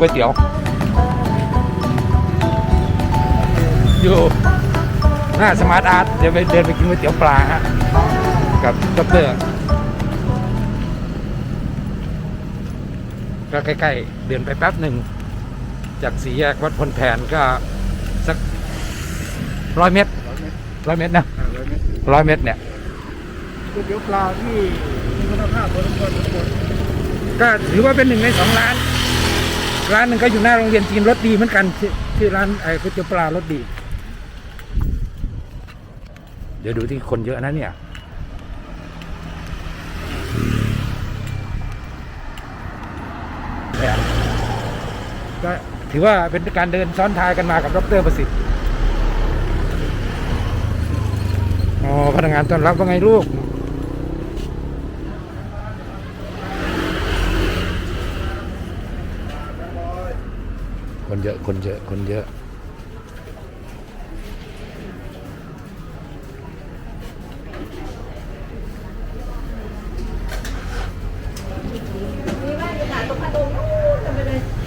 ไปกินก๋วยเตี๋ยวอยู่หน้าสมาร์ทอาร์ตเดี๋ยวไปเดินไปกินก๋วยเตี๋ยวปลาฮะกับดอกเตอร์ก็ใกล้ๆเดินไปแป๊บหนึ่ง จากสี่แยกวัดพลแผนก็สักร้อยเมตรร้อยเมตรนะอ่าร้อยเมตรร้อยเมตรเนี่ยก๋วยเตี๋ยวปลาที่มีคุณภาพพอสมควรทุกคนก็ถือว่าเป็นหนึ่งในสองร้าน ร้านหนึ่งก็อยู่หน้าโรงเรียนจีนรสดีเหมือนกันชื่อชื่อร้านไอ้ก๋วยเตี๋ยวปลารสดี เดี๋ยวดูที่คนเยอะนะเนี่ยเนี่ยก็ถือว่าเป็นการเดินซ้อนท้ายกันมากับดรประสิทธิ์อ๋อพนักงานต้อนรับว่าไงลูก คนเยอะ คนเยอะ คนเยอะ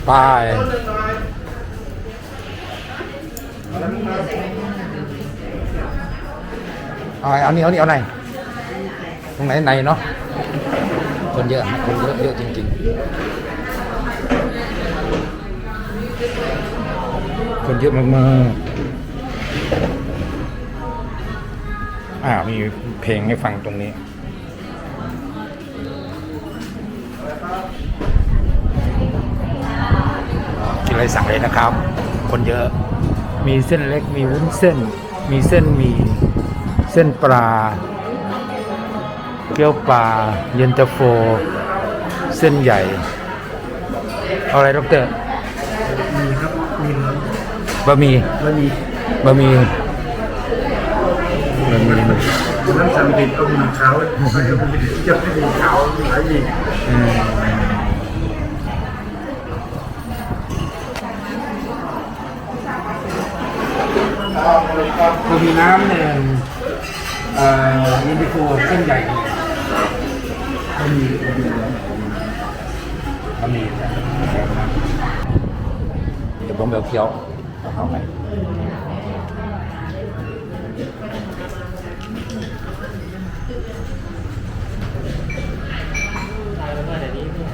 ไปเอาไงเอานี่เอานี่เอาไหนตรงไหนในเนาะ คนเยอะ คนเยอะ เยอะจริง ๆ คนเยอะมากๆอ่ามีเพลงให้ฟังตรงนี้กินอะไรสั่งเลยนะครับ คนเยอะ มีเส้นเล็ก มีวุ้นเส้น มีเส้นหมีเส้นปลา เกี๊ยวปลา เย็นตาโฟ เส้นใหญ่ เอาอะไรดอกเตอรมีครับ มีเหลืองบะหมี่แล้วมีบะหมี่บะหมี่มันน้ำสั่งติดเอาหมี่ขาวมันจะเป็นจะไม่มีขาวมีหลายอย่างอืมบะหมี่น้ำหนึ่งเอ่อเย็นตาโฟเส้นใหญ่ดีก็มีบะหมี่ เหลืองบะหมี่เดี๋ยวผมเอาเคี้ยวเ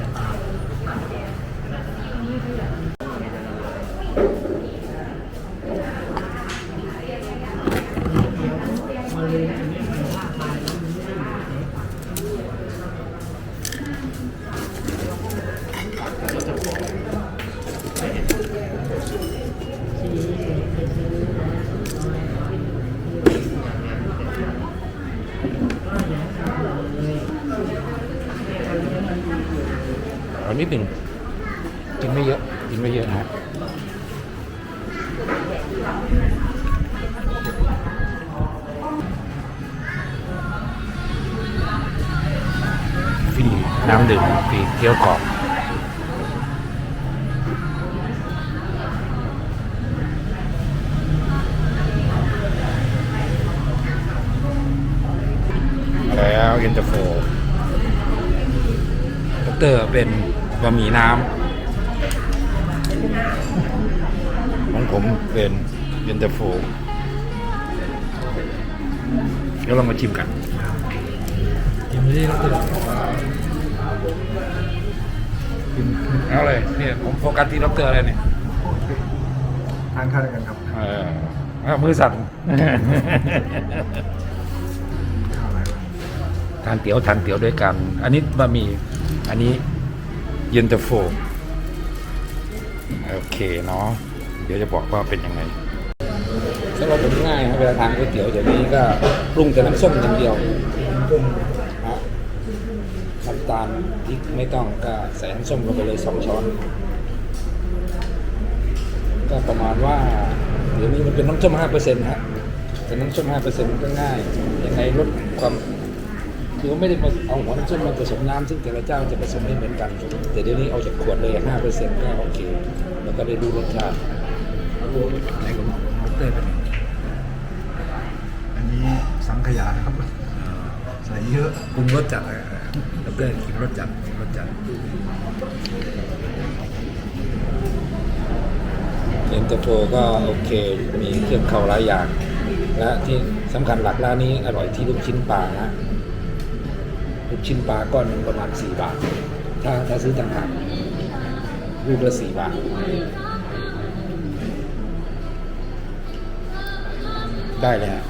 เข้านิดหนึ่งกินไม่เยอะกินไม่เยอะฮะฟรีน้ำดื่มฟรีเที่ยวกรอบแล้วเย็นตาโฟ เตอร์เป็นบะหมี่น้ำของผมเป็นเย็นตาโฟเดี๋ยวเรามาชิมกันชิมที่ดอกเตอร์ชิมเอาเลยเนี่ยผมโฟกัสที่ดอกเตอร์เลยเนี่ยทานข้าวด้วยกันครับเออเอามือสั่นข้าวหลายวันทานเตี๋ยวทานเตี๋ยวด้วยกัน อันนี้บะหมี่ อันนี้เย็นตาโฟโอเคเนาะเดี๋ยวจะบอกว่าเป็นยังไงสำหรับผมง่ายครับเวลาทานก๋วยเตี๋ยวเดี๋ยวนี้ก็ปรุงแต่น้ำส้มอย่างเดียวนะน้ำตาลพริกไม่ต้องก็ใส่น้ำส้มลงไปเลยสองช้อน ก็ประมาณว่าเดี๋ยวนี้มันเป็นน้ำส้มห้าเปอร์เซ็นต์ฮะแต่น้ำส้มห้าเปอร์เซ็นต์มันก็ง่ายยังไงลดความ คือว่าไม่ได้มาเอาหัวน้ำส้มมาผสมน้ำซึ่งแต่ละเจ้าจะผสมไม่เหมือนกัน แต่เดี๋ยวนี้เอาจากขวดเลยห้าเปอร์เซ็นต์ก็โอเคแล้วก็ได้ดูรสชาติไหนของดอกเตอร์เป็นไงอันนี้สังขยาครับใส่เยอะปรุงรสจัดเลยดอกเตอร์กินรสจัดกินรสจัดเย็นตาโฟก็โอเค มีเครื่องเข้าหลายอย่าง และที่สำคัญหลักร้านนี้อร่อยที่ลูกชิ้นปลานะ ลูกชิ้นปลาก้อนหนึ่งประมาณ4บาท ถ้าถ้าซื้อต่างหากลูกละ4บาทได้เลยฮะ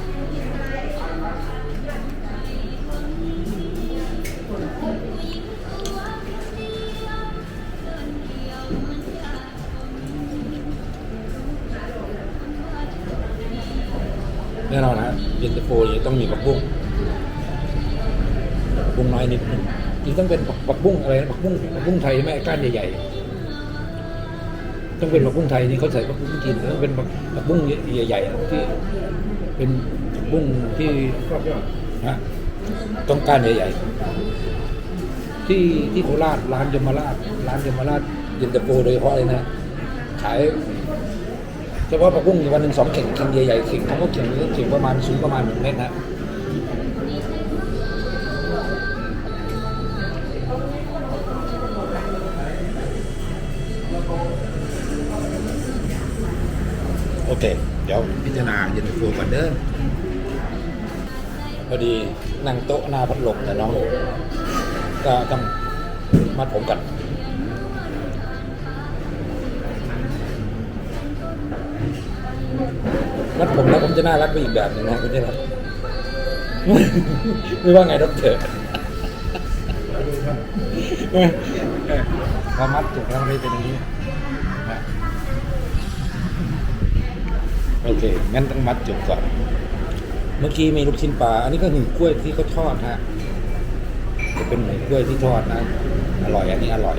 แน่นอนนะเย็นตาโฟนี่ต้องมีผักบุ้งุ้งน้อยนิดนึงจริงต้องเป็นผักบุ้งอะไรนะผักบุ้งผักบุ้งไทยไหมก้านใหญ่ๆต้องเป็นผักบุ้งไทยนี่เขาใส่ผักบุ้งจีนต้องเป็นผักบุ้งใหญ่ๆที่เป็นผักบุ้งที่ฮะต้องก้านใหญ่ๆที่ที่โคราชร้านยมราชร้านยมราชเย็นตาโฟโดยเฉพาะเลยนะขายเฉพาะผักบุ้งวันหนึ่งสองเข่งเข่งใหญ่ๆเข่งเขาก็เข่งเข่งประมาณสูงประมาณหนึ่งเมตรนะ เคเดี๋ยวพิจารณาเย็นตาโฟก่อนเด้อพอดีนั่งโต๊ะหน้าพัดลมแต่น้องก็ต้องมัดผมก่อนมัดผมแล้วผมจะน่ารักไปอีกแบบหนึ่งนะคุณเจ้าครับไม่ว่าไงดอกเตอร์พอมัดจุกแล้วไม่เป็นอย่างนี้ โอเค งั้นต้องมัดจุกก่อน เมื่อกี้มีลูกชิ้นปลา อันนี้ก็หือกล้วยที่เขาทอดฮะจะเป็นหือกล้วยที่ทอดนะ อร่อย อันนี้อร่อย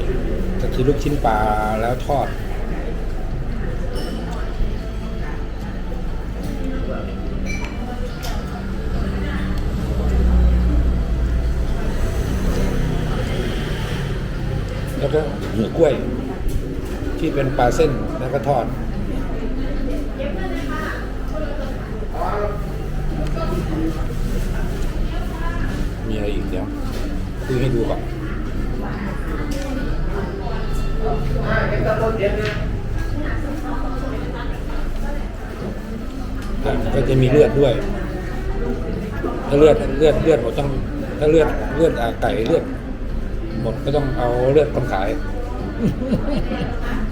ก็คือลูกชิ้นปลาแล้วทอด แล้วก็หือกล้วย ที่เป็นปลาเส้นแล้วก็ทอด มี อะไรอีกเดี๋ยวคุยให้ดูก่อนอะก็จะมีเลือดด้วย ถ้าเลือดเลือดเลือดหมดต้อง ถ้าเลือดเลือดอไก่เลือดหมดก็ต้องเอาเลือดคนขาย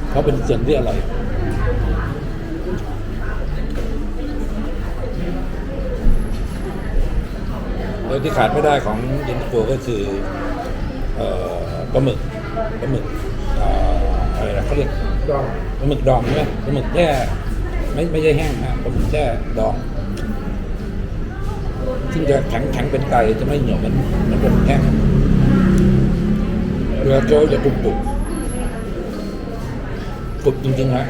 เขาเป็นส่วนที่อร่อย แล้วที่ขาดไม่ได้ของเย็นตาโฟก็คือปลาหมึกปลาหมึกอะไรนะเขาเรียกดองปลาหมึกดองใช่ไหมปลาหมึกแช่ไม่ไม่ใช่แห้งนะปลาหมึกแช่ดองซึ่งจะแข็งแข็งเป็นไก่จะไม่เหนียวเหมันเหมันเป็นแห้งเรือโจ้จะกรุบกรุบกรุบจริงๆฮะ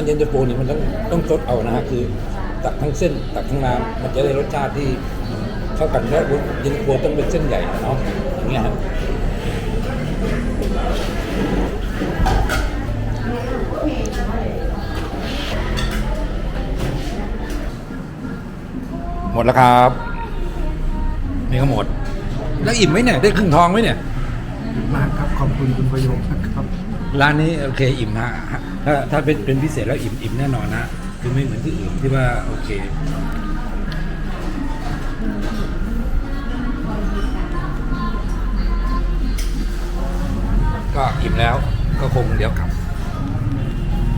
านเย็นตาโฟนี่มันต้องต้องซดเอานะฮะคือตักทั้งเส้นตักทั้งน้ำมันจะได้รสชาติที่เข้ากันแล้วเย็นตาโฟต้องเป็นเส้นใหญ่เนาะอย่างเงี้ยครับหมดแล้วครับ นี่ก็หมด แล้วอิ่มไหมเนี่ย ได้ครึ่งทองไหมเนี่ย มากครับ ขอบคุณคุณประโยคนะค รับร้านนี้โอเคอิ่มฮะถ้าถ้าเป็นเป็นพิเศษแล้วอิ่มอิ่มแน่นอนนะคือไม่เหมือนที่อื่นที่ว่าโอเคก็อิ่มแล้วก็คงเดี๋ยวกลับ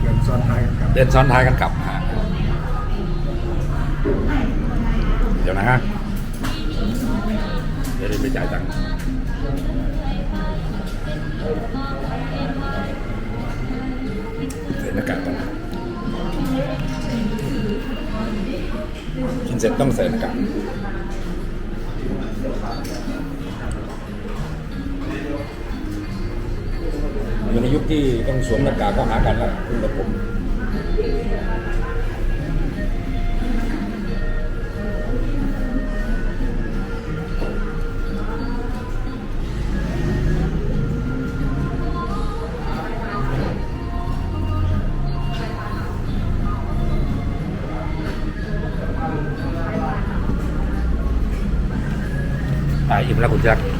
เดินซ้อนท้ายกันครับเดินซ้อนท้ายกันกลับฮะเดี๋ยวนะฮะเดี๋ยวได้ไปจ่ายตังค์ใส่ หน้ากากต้องกินเสร็จต้องใส่หน้ากากอยู่ในยุคที่ต้องสวมหน้ากากก็หากันแล้วคุณกับผม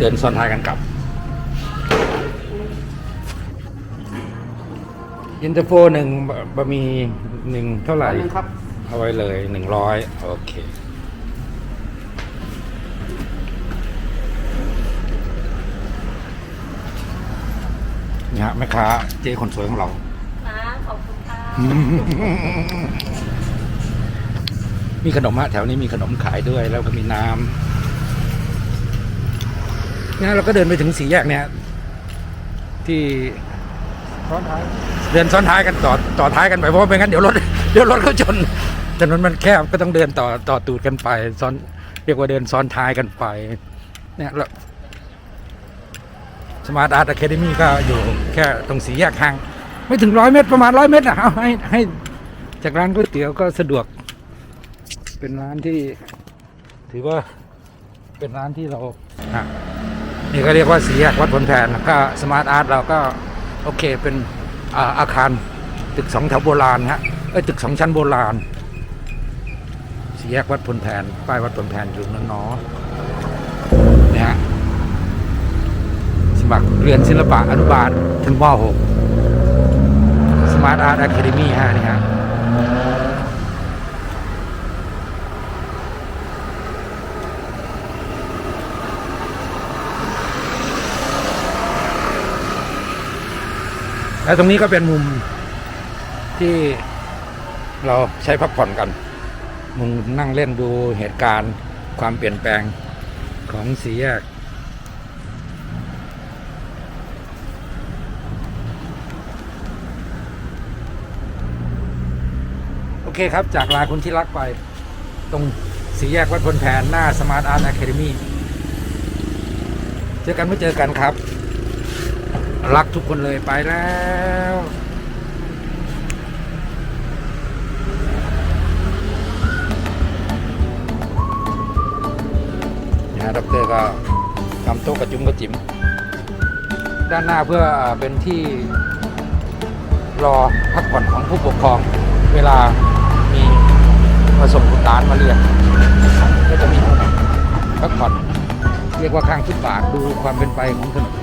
ดินซ้อนท้ายกันกลับยินเตอร์โฟหนึ่งบะมีหนึ่งเท่าไหร่ครับ เอาไว้เลยหนึ่งร้อยโอเคนี่ฮะแม่ค้าเจ๊คนสวยของเรานะขอบคุณค่ะมีขนมฮะแถวนี้มีขนมขายด้วยแล้วก็มีน้ำ นี่ยเราก็เดินไปถึงสี่แยกเนี่ยที่ซ้อนท้ายเดินซ้อนท้ายกันต่อต่อท้ายกันไปเพราะว่าไม่งั้นเดี๋ยวรถเดี๋ยวรถเขาชนถนนมันแคบก็ต้องเดินต่อต่อตูดกันไปซ้อนเรียกว่าเดินซ้อนท้ายกันไปเนี่ยแล้วสมาร์ทอาร์ตอะคาเดมี่ก็อยู่แค่ตรงสี่แยกห่าง ไม่ถึงร้อยเมตรประมาณร้อยเมตรนะเอาให้ให้จากร้านก๋วยเตี๋ยวก็สะดวก เป็นร้านที่ ถือว่าเป็นร้านที่เราอะ นี่ก็เรียกว่าสี่แยกวัดพลแทนก็สมาร์ทอาร์ตเราก็โอเคเป็นอาคารตึกสองแถวโบราณฮะเอ้ตึกสองชั้นโบราณสี่แยกวัดพลแทนป้ายวัดพลแทนอยู่นั่นเนาะเนี่ยฮะสมัครเรียนศิลปะอนุบาลถึงม .6 สมาร์ทอาร์ตอะคาเดมี่ฮะนี่ฮะ แล้วตรงนี้ก็เป็นมุมที่เราใช้พักผ่อนกัน มุมนั่งเล่นดูเหตุการณ์ความเปลี่ยนแปลงของสีแยกโอเคครับจากลาคุณที่รักไป ตรงสีแยกวัดพลแผนหน้าสมาร์ทอาร์ตอะคาเดมี่เจอกันไม่เจอกันครับ รักทุกคนเลยไปแล้วนะดอกเตอรก็ทำโต๊ะกระจุมกระจิ๋มด้านหน้าเพื่อเป็นที่รอพักผ่อนของผู้ปกครอง เวลามีมาส่งบุตานมาเรียนก็จะมีพักผ่อนเรียกว่าข้างฟุตบาทดูความเป็นไปของถนน